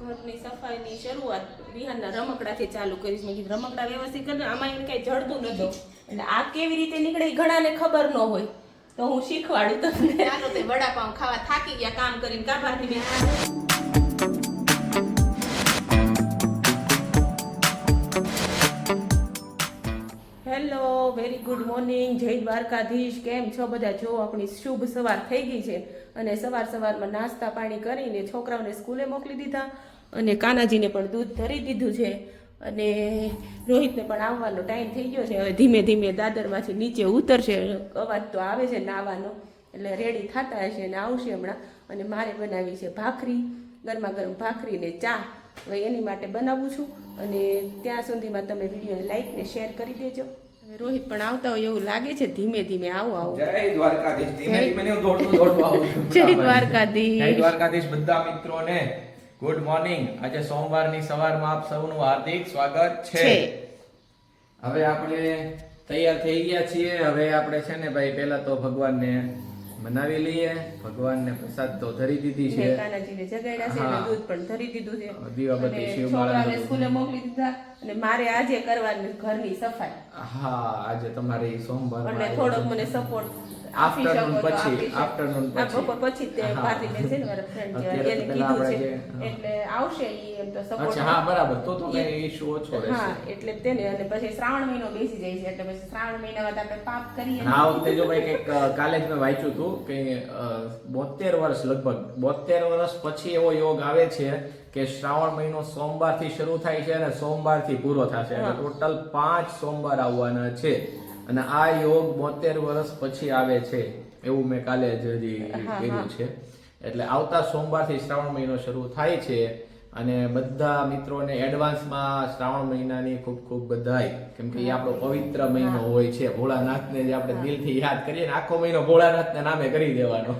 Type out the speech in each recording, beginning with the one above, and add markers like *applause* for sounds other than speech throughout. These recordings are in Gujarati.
ઘરની સફાઈની શરૂઆત વિહારના રમકડાથી ચાલુ કરીશ. મેં કીધું, રમકડા વ્યવસ્થિત કરીને આમાં એને કાંઈ જડતું નથી. એટલે આ કેવી રીતે નીકળે એ ઘણાને ખબર ન હોય. તો હું શીખવાડું તમને. તે વડાપાઉં ખાવા થાકી ગયા, કામ કરીને કાભાથી વેરી ગુડ મોર્નિંગ જય દ્વારકાધીશ. કેમ છો બધા? જો આપણી શુભ સવાર થઈ ગઈ છે અને સવાર સવારમાં નાસ્તા પાણી કરીને છોકરાઓને સ્કૂલે મોકલી દીધા અને કાનાજીને પણ દૂધ ધરી દીધું છે. અને રોહિતને પણ આવવાનો ટાઈમ થઈ ગયો છે. હવે ધીમે ધીમે દાદરમાંથી નીચે ઉતરશે. અવાજ તો આવે છે નાવાનો. એટલે રેડી થતા હશે અને આવશે હમણાં. અને મારે બનાવી છે ભાખરી ગરમા ગરમ ભાખરી ને ચા. હવે એની માટે બનાવું છું. અને ત્યાં સુધીમાં તમે વિડીયોને લાઈક ને શેર કરી દેજો. રોહિત પણ આવતા હોય એવું લાગે છે ધીમે ધીમે આવો આવો. જય દ્વારકાધીશ ધીમે ધીમે હું દોડતું દોડતું આવું. છું. જય દ્વારકાધીશ. જય દ્વારકાધીશ બધા મિત્રોને. ગુડ મોર્નિંગ આજે સોમવારની સવારમાં આપ સૌનું હાર્દિક સ્વાગત છે. હવે આપણે તૈયાર થઈ ગયા છીએ. હવે આપણે છે ને ભાઈ પહેલા તો ભગવાનને મનાવી લઈએ. ભગવાનને પ્રસાદ તો ધરી દીધી છે. કાનાજીને જગાડ્યા છે અને દૂધ પણ ધરી દીધું છે. દીવાબત્તી, શિવમાળા સ્કૂલે મોકલી દીધા. અને મારે આજે કરવાની ઘરની સફાઈ. હા આજે તમારી સોમવાર એટલે થોડોક મને સપોર્ટ તો પછી, આપી શકો. afternoon આ પછી. બપોર પછી તે પાર્ટી છે ને મારા ફ્રેન્ડ જે એને કીધું છે. એટલે આવશે ઈ એમ તો સપોર્ટ અચ્છા હા બરાબર. તો તો કઈ ઇશ્યુ ઓછો હા એટલે તેને અને પછી શ્રાવણ મહિનો બેસી જાય છે એટલે પછી શ્રાવણ મહિનામાં આપણે પાપ કરીએ. હા વખતે જો ભાઈ કંઈક કાલે જ મેં વાંચ્યું હતું કે બોતેર વર્ષ લગભગ બોતેર વર્ષ પછી એવો યોગ આવે છે કે શ્રાવણ મહિનો સોમવારથી શરૂ થાય છે અને સોમવારથી પૂરો થશે. એટલે ટોટલ પાંચ સોમવાર આવવાના છે. અને આ યોગ બોતેર વર્ષ પછી આવે છે. એવું મેં કાલે જ હજી કર્યું છે. એટલે આવતા સોમવારથી શ્રાવણ મહિનો શરૂ થાય છે. અને બધા મિત્રોને એડવાન્સમાં શ્રાવણ મહિનાની ખૂબ ખૂબ બધાય. કેમ કે એ આપણો પવિત્ર મહિનો હોય છે. ભોળાનાથને જે આપણે દિલથી યાદ કરીએ ને આખો મહિનો ભોળાનાથના નામે કરી દેવાનો.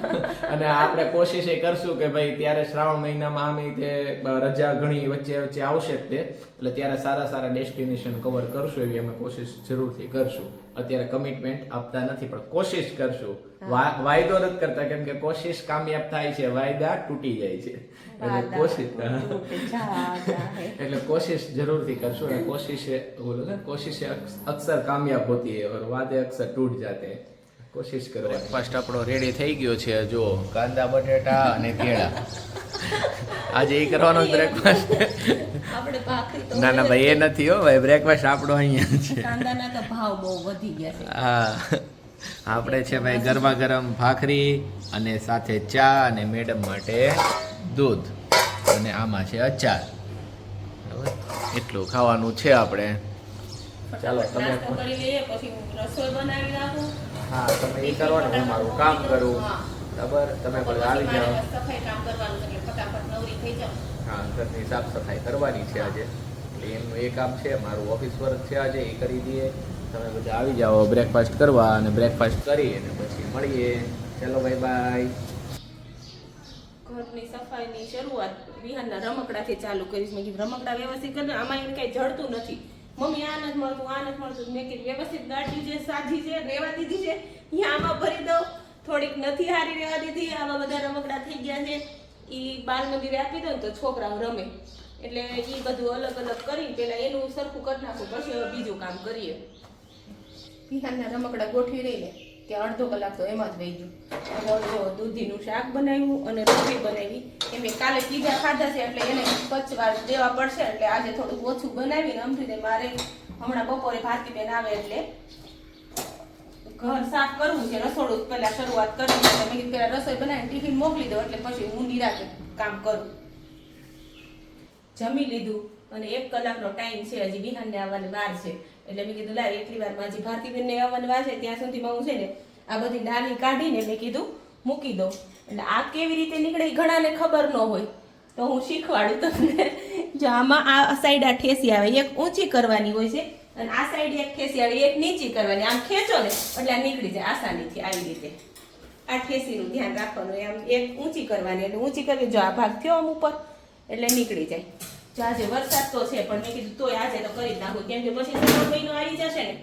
*laughs* અને આપણે કોશિશ એ કરશું કે ભાઈ ત્યારે શ્રાવણ મહિનામાં અમે તે રજા ઘણી વચ્ચે વચ્ચે આવશે જ તે. એટલે ત્યારે સારા સારા ડેસ્ટિનેશન કવર કરશું એવી અમે કોશિશ જરૂરથી કરશું. અત્યારે કમિટમેન્ટ આપતા નથી પણ કોશિશ કરશું. વાયદો નથી કરતા કેમ કે કોશિશ કામયાબ થાય છે વાયદા તૂટી જાય છે. એટલે કોશિશ એટલે કોશિશ જરૂરથી કરશું અને કોશિશ બોલો ને કોશિશ અક્ષર કામયાબ હોતી હે વાદે અક્ષર તૂટ જાતે. કોશિશ કરો. ફર્સ્ટ આપણો રેડી થઈ ગયો છે જો કાંદા બટેટા અને કેળા. આજે એ કરવાનો બ્રેકફાસ્ટ ના ના ભાઈ એ નથી હો ભાઈ બ્રેકફાસ્ટ આપણો અહીંયા છે. કાંદાના તો ભાવ બહુ વધી ગયા છે. હા. આપણે છે ભાઈ ગરમા ગરમ ભાખરી અને સાથે ચા અને મેડમ માટે દૂધ અને આમાં છે અચાર. એટલું ખાવાનું છે આપણે. ચાલો તમે કરી લઈએ પછી રસોઈ બનાવી નાખું હા તમે એ કરો ને હું મારું કામ કરું. બરાબર તમે પણ આવી જાઓ. સફાઈ કામ કરવાનું એટલે ફટાફટ નવરી થઈ જાઉં. હા ઘરની સાફ સફાઈ કરવાની છે આજે. એટલે એમનું એ કામ છે મારું ઓફિસ વર્ક છે આજે એ કરી દઈએ. તમે બધા આવી જાઓ બ્રેકફાસ્ટ કરવા અને બ્રેકફાસ્ટ કરી અને પછી મળીએ. ચલો બાય બાય ઘરની સફાઈની શરૂઆત વિહાનના રમકડાથી ચાલુ કરીશ. મેં કીધું રમકડા વ્યવસ્થિત કરીને આમાં એને કાંઈ જડતું નથી. મમ્મી આ નથી મળતું આ નથી મળતું. મેં કીધું વ્યવસ્થિત ગાડી છે સાજી છે રેવા દીધી છે. અહીંયા આમાં ભરી દઉં. થોડીક નથી હારી રહેવા દીધી, આવા બધા રમકડા થઈ ગયા છે. એ બાલ મંદિરે આપી દો ને તો છોકરાઓ રમે. એટલે એ બધું અલગ અલગ કરી, પેલા એનું સરખું કરી નાખું, પછી હવે બીજું કામ કરીએ. બિહારના રમકડા ગોઠવી રહીને કે અડધો કલાક તો એમાં જ વહી ગયું. હવે દૂધીનું શાક બનાવ્યું અને રોટલી બનાવી. એમ કાલે પીઝા ખાધા છે, એટલે એને પચવાર દેવા પડશે, એટલે આજે થોડુંક ઓછું બનાવીને અમથું મારે હમણાં બપોરે ભારતીબેન આવે એટલે ઘર સાફ કરવું છે, રસોડું પહેલા શરૂઆત કરવી છે. એટલે મેં કીધું પહેલા રસોઈ બનાવીને ટિફિન મોકલી દો એટલે પછી હું નિરાતે કામ કરું. જમી લીધું અને એક કલાકનો ટાઈમ છે, હજી બિહારને આવવાની વાર છે. એટલે મેં કીધું લાવ એટલી વારમાં હજી ભારતીબેનને આવવાની વાર છે. ત્યાં સુધીમાં હું છે ને આ બધી ડાલી કાઢીને મેં કીધું, મૂકી દઉં. એટલે આ કેવી રીતે નીકળે ઘણાને ખબર ન હોય. તો હું શીખવાડું તમને, જો આમાં આ સાઈડ આ ઠેસી આવે. એક ઊંચી કરવાની હોય છે. અને આ સાઈડ એક ઠેસી આવી એક નીચી કરવાની. આમ ખેંચો ને, એટલે આ નીકળી જાય આસાનીથી આવી રીતે. આ ઠેસીનું ધ્યાન રાખવાનું. આમ એક ઊંચી કરવાની, એટલે ઊંચી કરવી. જો આ ભાગ થયો આમ ઉપર, એટલે નીકળી જાય. જો આજે વરસાદ તો છે, પણ મેં કીધું તોય આજે તો કરી જ નાખું. કેમ કે પછી શ્રાવણ મહિનો આવી જશે ને,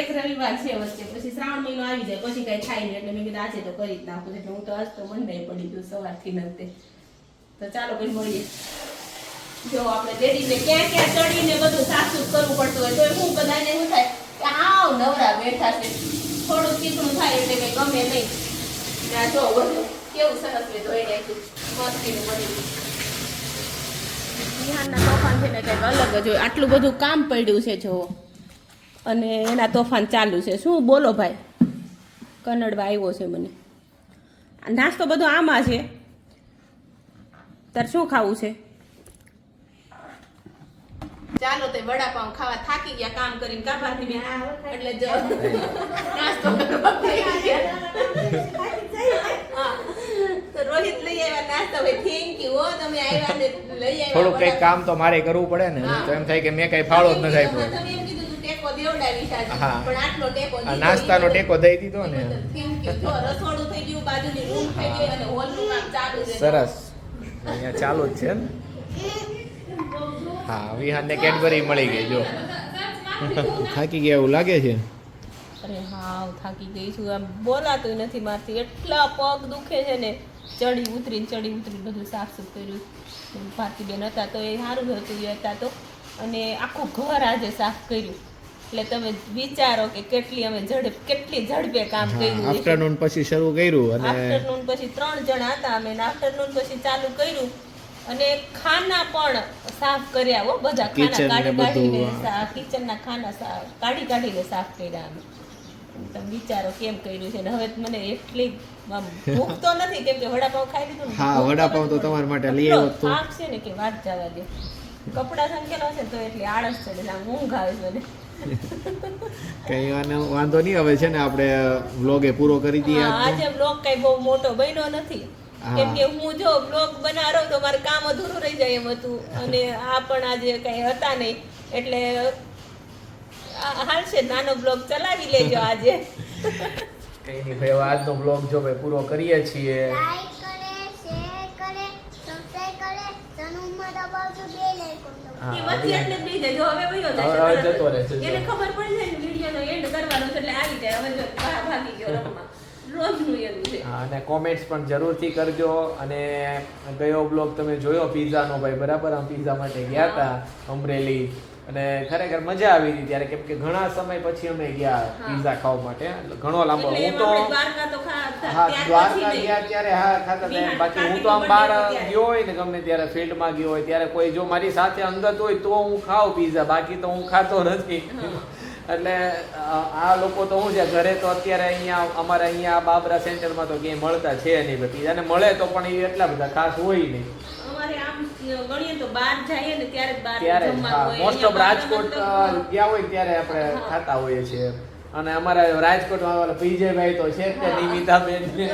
એક રવિવાર છે વચ્ચે, પછી શ્રાવણ મહિનો આવી જાય, પછી કઈ થાય નહીં, એટલે મેં કીધું આજે તો કરી જ નાખું. એટલે હું તો આજ તો મંડાઈ પડી ગયું સવારથી નંતે તો ચાલો પછી મળીએ. જો આપણે ડેડીને ક્યાં ક્યાં ચડીને બધું સાફસૂફ કરવું પડતું હોય, તો એ હું બધાને શું થાય કે આવ નવરા બેઠા છે. થોડું ચીકણું થાય એટલે કઈ ગમે નહીં. ના, જો બધું કેવું સરસ મેં ધોઈ નાખ્યું. મસ્તીનું બધું તોફાન છે ને કંઈક અલગ જ હોય. આટલું બધું કામ પડ્યું છે, જો. અને એના તોફાન ચાલુ છે. શું? બોલો ભાઈ. કન્નડમાં આવ્યો છે મને. નાસ્તો બધો આમાં છે. તારે શું ખાવું છે? ચાલો તે વડાપાઉં ખાવા થાકી ગયા કામ કરીને કા ભારતી બેન એટલે જો *laughs* નાસ્તો. તો રોહિત લઈ આવ્યા નાસ્તો. ભાઈ થેન્ક યુ હો તમે આવ્યા ને લઈ આવ્યા થોડુંક કઈ કામ તો મારે કરવું પડે ને તો એમ થાય કે મેં કઈ ફાળો જ નથી આપ્યો તમે એમ કીધું તું ટેકો દેવડાવી પણ આટલો ટેકો નાસ્તાનો ટેકો દઈ દીધો ને. Thank you. જો રસોડું થઈ ગયું બાજુની રૂમ થઈ ગઈ અને હોલનું કામ ચાલુ છે સરસ. અહીંયા ચાલુ જ છે ને. હા વિહાનને કેડબરી મળી ગઈ જો. થાકી ગયા એવું લાગે છે? અરે હા થાકી ગઈ છું. આમ બોલાતું નથી મારથી એટલા પગ દુખે છે ને ચડી ઉતરીને ચડી ઉતરીને બધું સાફ સુફ કર્યું. ભારતીબેન હતા તો એ સારું હતું એ હતા તો. અને આખું ઘર આજે સાફ કર્યું. એટલે તમે વિચારો કે કેટલી અમે ઝડપ કેટલી ઝડપે કામ કર્યું આફ્ટરનૂન પછી શરૂ કર્યું અને આફ્ટરનૂન પછી ત્રણ જણા હતા અમે આફ્ટરનૂન પછી ચાલુ કર્યું. અને ખાના પણ સાફ કર્યા હો બધા ખાના કાઢી કાઢીને કિચનના ખાના સાફ કાઢી કાઢીને સાફ કર્યા અમે. તમે વિચારો કેમ કર્યું છે ને હવે મને એટલી આમ ભૂખ તો નથી કેમ કે વડાપાવ ખાઈ લીધું હા વડાપાવ તો તમારા માટે લઈ આવ્યો તો થાક છે ને કે વાત જવા દે. કપડા સંકેલો છે તો એટલી આળસ છે ને આમ ઊંઘ આવે છે કઈ વાંધો નહીં હવે છે ને આપણે વ્લોગે પૂરો કરી દઈએ આજે વ્લોગ કઈ બહુ મોટો બન્યો નથી. કેમ કે હું જો બ્લોગ બનાવો તો મારું કામ અધૂરું રહી જાય એમ હતું. અને આ પણ આજે કઈ હતા નહીં. એટલે હાલશે નાનો બ્લોગ ચલાવી લેજો આજે. કઈ નહીં ભાઈ આજનો બ્લોગ જો ભાઈ પૂરો કરીએ છીએ. લાઈક કરે શેર કરે સબસ્ક્રાઇબ કરે તનુમાં દબાવજો બે લાઈકોન દબાવજો. એ વચ્ચે એટલે જ હવે વયો હવે- જાય હવે જતો રહેશે, જો. એને ખબર પડી જાય ને વિડીયોનો એન્ડ કરવાનો છે એટલે આવી જાય. હવે જો ભાગી ગયો રમવા. રોજનું છે. હા, અને કોમેન્ટ્સ પણ જરૂરથી કરજો. અને ગયો બ્લોગ તમે જોયો પિઝાનો ભાઈ? બરાબર? આમ પિઝા માટે ગયા હતા અમરેલી. અને ખરેખર મજા આવી હતી ત્યારે. કેમ કે ઘણા સમય પછી અમે ગયા પિઝા ખાવા માટે. ઘણો લાંબો. હું તો હા દ્વારકા ગયા ત્યારે હા ખાતા હતા. બાકી હું તો આમ બહાર ગયો હોય ને ગમે ત્યારે ફિલ્ડમાં ગયો હોય ત્યારે કોઈ જો મારી સાથે અંગત હોય તો હું ખાઉં પિઝા. બાકી તો હું ખાતો નથી. એટલે આ લોકો તો શું છે ઘરે તો અત્યારે અહીંયા અમારે અહીંયા બાબરા સેન્ટરમાં તો ક્યાંય મળતા છે નહીં બધી. અને મળે તો પણ એ એટલા બધા ખાસ હોય નહીં. ત્યારે. મોસ્ટ ઓફ રાજકોટ ગયા હોય ત્યારે આપણે ખાતા હોઈએ છીએ. અને અમારા રાજકોટમાં પીજે ભાઈ તો છે તે નિમિતાબેન ને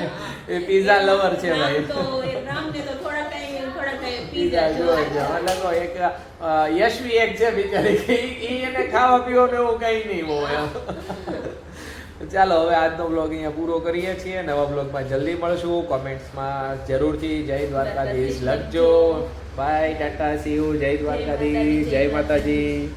એ પીઝા લવર છે ભાઈ તો એ રામને તો થોડા ટાઈમ તો એક યશવી એક છે બિચારી. એને ખાવા પીવાનું એવું કઈ નહીં હોય. ચાલો હવે આજનો બ્લોગ અહીંયા પૂરો કરીએ છીએ. નવા બ્લોગમાં જલ્દી મળશું. કોમેન્ટ્સમાં જરૂરથી જય દ્વારકાધીશ. લખજો. બાય ટાટા. સી યુ જય દ્વારકાધીશ. જય માતાજી.